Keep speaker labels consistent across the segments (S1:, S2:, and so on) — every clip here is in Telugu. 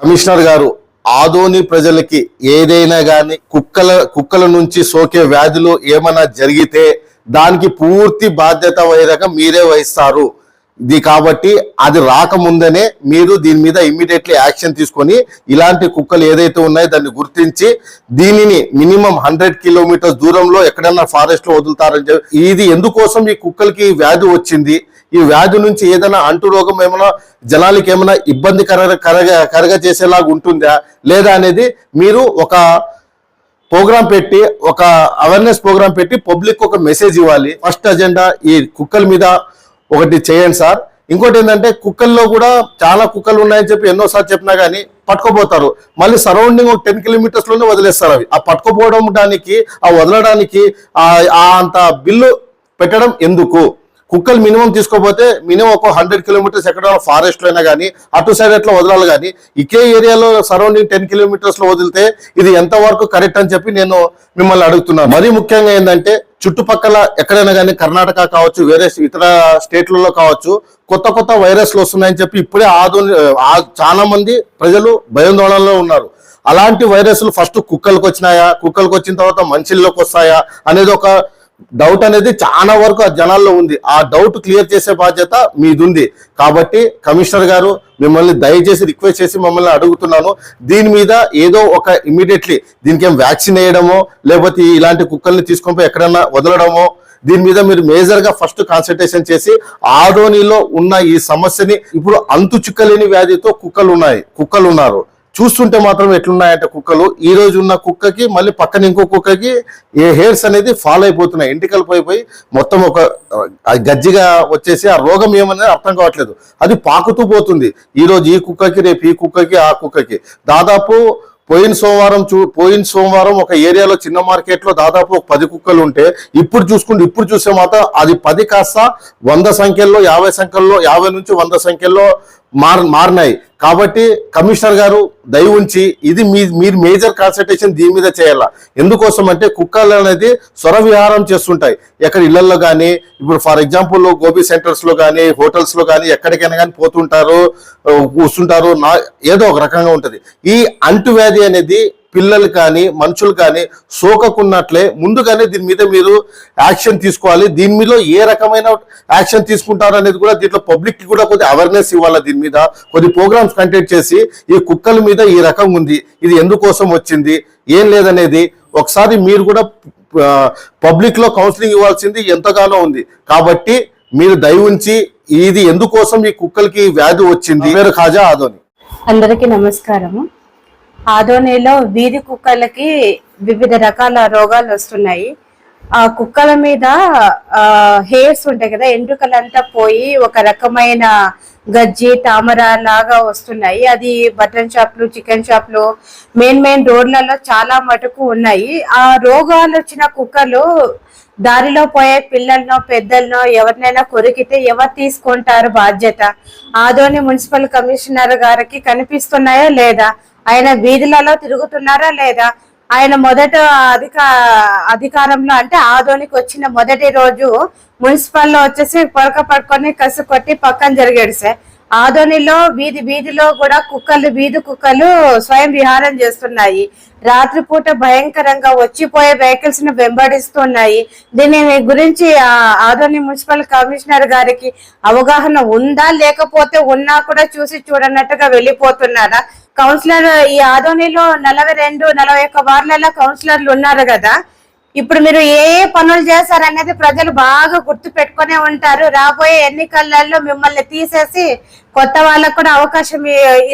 S1: కమిషనర్ గారు ఆదోని ప్రజలకి ఏదైనా కానీ కుక్కల కుక్కల నుంచి సోకే వ్యాధులు ఏమైనా జరిగితే దానికి పూర్తి బాధ్యత వహిరక మీరే వహిస్తారు. ఇది కాబట్టి అది రాకముందనే మీరు దీని మీద ఇమ్మీడియట్లీ యాక్షన్ తీసుకొని ఇలాంటి కుక్కలు ఏదైతే ఉన్నాయో దాన్ని గుర్తించి దీనిని మినిమం హండ్రెడ్ కిలోమీటర్స్ దూరంలో ఎక్కడన్నా ఫారెస్ట్లో వదులుతారని చెప్పి ఇది ఎందుకోసం ఈ కుక్కలకి వ్యాధి వచ్చింది? ఈ వ్యాధి నుంచి ఏదైనా అంటు రోగం ఏమైనా జనాలకి ఏమైనా ఇబ్బంది కరగ కరగ కరగ చేసేలాగా ఉంటుందా? లేదా అనేది మీరు ఒక ప్రోగ్రామ్ పెట్టి ఒక అవేర్నెస్ ప్రోగ్రామ్ పెట్టి పబ్లిక్ ఒక మెసేజ్ ఇవ్వాలి. ఫస్ట్ అజెండా ఈ కుక్కల మీద ఒకటి చేయండి సార్. ఇంకోటి ఏంటంటే కుక్కల్లో కూడా చాలా కుక్కలు ఉన్నాయని చెప్పి ఎన్నోసార్లు చెప్పినా కానీ పట్టుకోపోతారు మళ్ళీ సరౌండింగ్ ఒక టెన్ కిలోమీటర్స్లోనే వదిలేస్తారు అవి. ఆ పట్టుకోపోవడం దానికి ఆ వదలడానికి ఆ అంత బిల్లు పెట్టడం ఎందుకు? కుక్కలు మినిమం తీసుకోపోతే మినిమం ఒక హండ్రెడ్ కిలోమీటర్స్ ఎక్కడ ఫారెస్ట్లో అయినా కానీ అటు సైడ్ ఎట్లా వదలాలి కానీ ఇకే ఏరియాలో సరౌండింగ్ టెన్ కిలోమీటర్స్లో వదిలితే ఇది ఎంత వరకు కరెక్ట్ అని చెప్పి నేను మిమ్మల్ని అడుగుతున్నాను. మరీ ముఖ్యంగా ఏంటంటే చుట్టుపక్కల ఎక్కడైనా కానీ కర్ణాటక కావచ్చు వేరే ఇతర స్టేట్లలో కావచ్చు కొత్త కొత్త వైరస్లు వస్తున్నాయని చెప్పి ఇప్పుడే ఆధుని చాలా మంది ప్రజలు భయాందోళనలో ఉన్నారు. అలాంటి వైరస్లు ఫస్ట్ కుక్కలకు వచ్చినాయా కుక్కలకు వచ్చిన తర్వాత మనుషుల్లోకి వస్తాయా? అనేది ఒక డౌట్ అనేది చాలా వరకు ఆ జనాల్లో ఉంది. ఆ డౌట్ క్లియర్ చేసే బాధ్యత మీది ఉంది కాబట్టి కమిషనర్ గారు మిమ్మల్ని దయచేసి రిక్వెస్ట్ చేసి మమ్మల్ని అడుగుతున్నాను. దీని మీద ఏదో ఒక ఇమీడియట్లీ దీనికి ఏం వ్యాక్సిన్ వేయడమో లేకపోతే ఇలాంటి కుక్కల్ని తీసుకొని పోయి ఎక్కడన్నా వదలడమో దీని మీద మీరు మేజర్గా ఫస్ట్ కాన్సన్ట్రేషన్ చేసి ఆదోనిలో ఉన్న ఈ సమస్యని ఇప్పుడు అంతు చిక్కలేని వ్యాధితో కుక్కలు ఉన్నాయి కుక్కలు ఉన్నారు చూస్తుంటే మాత్రం ఎట్లున్నాయంటే కుక్కలు. ఈ రోజు ఉన్న కుక్కకి మళ్ళీ పక్కన ఇంకో కుక్కకి ఏ హెయిర్స్ అనేది ఫాలో అయిపోతున్నాయి. ఎంటికలు పోయిపోయి మొత్తం ఒక గజ్జిగా వచ్చేసి ఆ రోగం ఏమనేది అర్థం కావట్లేదు. అది పాకుతూ పోతుంది. ఈ రోజు ఈ కుక్కకి రేపు ఈ కుక్కకి ఆ కుక్కకి. దాదాపు పోయిన సోమవారం చూ పోయిన సోమవారం ఒక ఏరియాలో చిన్న మార్కెట్లో దాదాపు ఒక పది కుక్కలు ఉంటే ఇప్పుడు చూసుకుంటే ఇప్పుడు చూసే మాత్రం అది పది కాస్త వంద సంఖ్యల్లో యాభై సంఖ్యల్లో యాభై నుంచి వంద సంఖ్యల్లో మార్ మారినాయి. కాబట్టి కమిషనర్ గారు దయ ఉంచి ఇది మీ మీరు మేజర్ కాన్సన్ట్రేషన్ దీని మీద చేయాల? ఎందుకోసం అంటే కుక్కలు అనేది స్వర విహారం చేస్తుంటాయి. ఎక్కడ ఇళ్ళలో కానీ ఇప్పుడు ఫర్ ఎగ్జాంపుల్ గోబీ సెంటర్స్లో కానీ హోటల్స్లో కానీ ఎక్కడికైనా కానీ పోతుంటారు కూర్చుంటారు నా ఏదో ఒక రకంగా ఉంటుంది. ఈ అంటువ్యాధి అనేది పిల్లలు కానీ మనుషులు కానీ సోకకున్నట్లే ముందుగానే దీని మీద మీరు యాక్షన్ తీసుకోవాలి. దీని మీద ఏ రకమైన యాక్షన్ తీసుకుంటారు అనేది కూడా దీంట్లో పబ్లిక్కి కూడా కొద్ది అవేర్నెస్ ఇవ్వాలి దీని మీద. కొద్ది ప్రోగ్రామ్స్ కండక్ట్ చేసి ఈ కుక్కల మీద ఈ రకం ఉంది. ఇది ఎందుకోసం వచ్చింది? ఏం లేదనేది ఒకసారి మీరు కూడా పబ్లిక్లో కౌన్సిలింగ్ ఇవ్వాల్సింది ఎంతగానో ఉంది. కాబట్టి మీరు దయ ఉంచి ఇది ఎందుకోసం ఈ కుక్కలకి వ్యాధి వచ్చింది? పేరు ఖాజా ఆదోని.
S2: అందరికీ నమస్కారము. ఆదోనిలో వీధి కుక్కలకి వివిధ రకాల రోగాలు వస్తున్నాయి. ఆ కుక్కల మీద హెయిర్స్ ఉంటాయి కదా ఎంట్రుకలంతా పోయి ఒక రకమైన గజ్జి తామర లాగా వస్తున్నాయి. అది బటన్ షాప్లు చికెన్ షాప్లు మెయిన్ మెయిన్ రోడ్లలో చాలా మటుకు ఉన్నాయి. ఆ రోగాలు వచ్చిన కుక్కలు దారిలో పోయే పిల్లలనో పెద్దలనో ఎవరినైనా కొరికితే ఎవరు తీసుకుంటారు బాధ్యత? ఆదోని మున్సిపల్ కమిషనర్ గారికి కనిపిస్తున్నాయా లేదా? ఆయన వీధులలో తిరుగుతున్నారా లేదా? ఆయన మొదట అధిక అధికారంలో అంటే ఆదోనికి వచ్చిన మొదటి రోజు మున్సిపల్లో వచ్చేసి పొరక పట్టుకొని కసు కొట్టి పక్కన జరిగాడు సార్. ఆదోనిలో వీధి వీధిలో కూడా కుక్కలు వీధి కుక్కలు స్వయం విహారం చేస్తున్నాయి. రాత్రిపూట భయంకరంగా వచ్చిపోయే వెహికల్స్ను వెంబడిస్తున్నాయి. దీని గురించి ఆదోని మున్సిపల్ కమిషనర్ గారికి అవగాహన ఉందా? లేకపోతే ఉన్నా కూడా చూసి చూడనట్టుగా వెళ్ళిపోతున్నారా? కౌన్సిలర్ ఈ ఆదోనిలో నలభై రెండు నలభై ఒక్క వార్లలో కౌన్సిలర్లు ఉన్నారు కదా. ఇప్పుడు మీరు ఏ ఏ పనులు చేశారనేది ప్రజలు బాగా గుర్తు పెట్టుకునే ఉంటారు. రాబోయే ఎన్నికలలో మిమ్మల్ని తీసేసి కొత్త వాళ్ళకు కూడా అవకాశం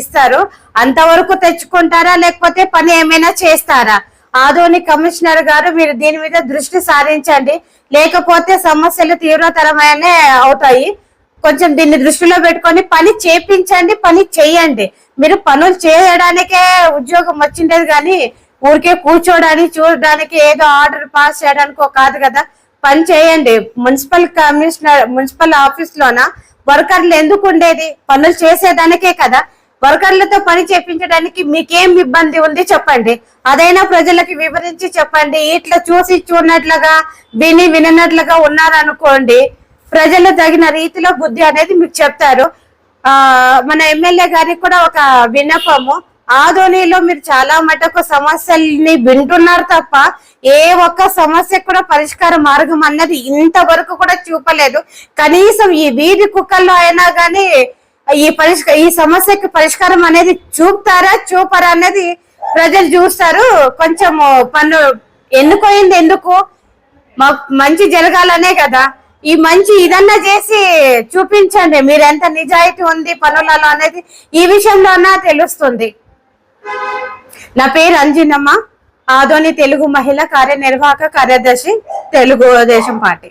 S2: ఇస్తారు. అంతవరకు తెచ్చుకుంటారా లేకపోతే పని ఏమైనా చేస్తారా? ఆదోని కమిషనర్ గారు మీరు దీని మీద దృష్టి సారించండి. లేకపోతే సమస్యలు తీవ్రతరమైన అవుతాయి. కొంచెం దీన్ని దృష్టిలో పెట్టుకొని పని చేపించండి పని చేయండి. మీరు పనులు చేయడానికే ఉద్యోగం వచ్చిండేది కానీ ఊరికే కూర్చోడానికి చూడడానికి ఏదో ఆర్డర్ పాస్ చేయడానికో కాదు కదా. పని చేయండి. మున్సిపల్ కమిషనర్ మున్సిపల్ ఆఫీస్ లోన వర్కర్లు ఎందుకు ఉండేది? పనులు చేసేదానికే కదా. వర్కర్లతో పని చేపించడానికి మీకేం ఇబ్బంది ఉంది చెప్పండి. అదైనా ప్రజలకి వివరించి చెప్పండి. ఇట్లా చూసి చూడనట్లుగా విని విననట్లుగా ఉన్నారనుకోండి ప్రజలు తగిన రీతిలో బుద్ధి అనేది మీకు చెప్తారు. ఆ మన ఎమ్మెల్యే గారికి కూడా ఒక విన్నపము. ఆధోనిలో మీరు చాలా మటుకు సమస్యల్ని వింటున్నారు తప్ప ఏ ఒక్క సమస్య కూడా పరిష్కార మార్గం అన్నది ఇంతవరకు కూడా చూపలేదు. కనీసం ఈ వీధి కుక్కల్లో అయినా కానీ ఈ పరిష్క ఈ సమస్యకి పరిష్కారం అనేది చూపుతారా చూపరా అనేది ప్రజలు చూస్తారు. కొంచెం పన్ను ఎన్నుకోయింది ఎందుకు? మాకు మంచి జరగాలనే కదా. ఈ మంచి ఇదన్నా చేసి చూపించండి. మీరు ఎంత నిజాయితీ ఉంది పనులలో అనేది ఈ విషయంలోనా తెలుస్తుంది. నా పేరు అంజినమ్మ. ఆదోని తెలుగు మహిళ కార్యనిర్వాహక కార్యదర్శి Telugu Desam party.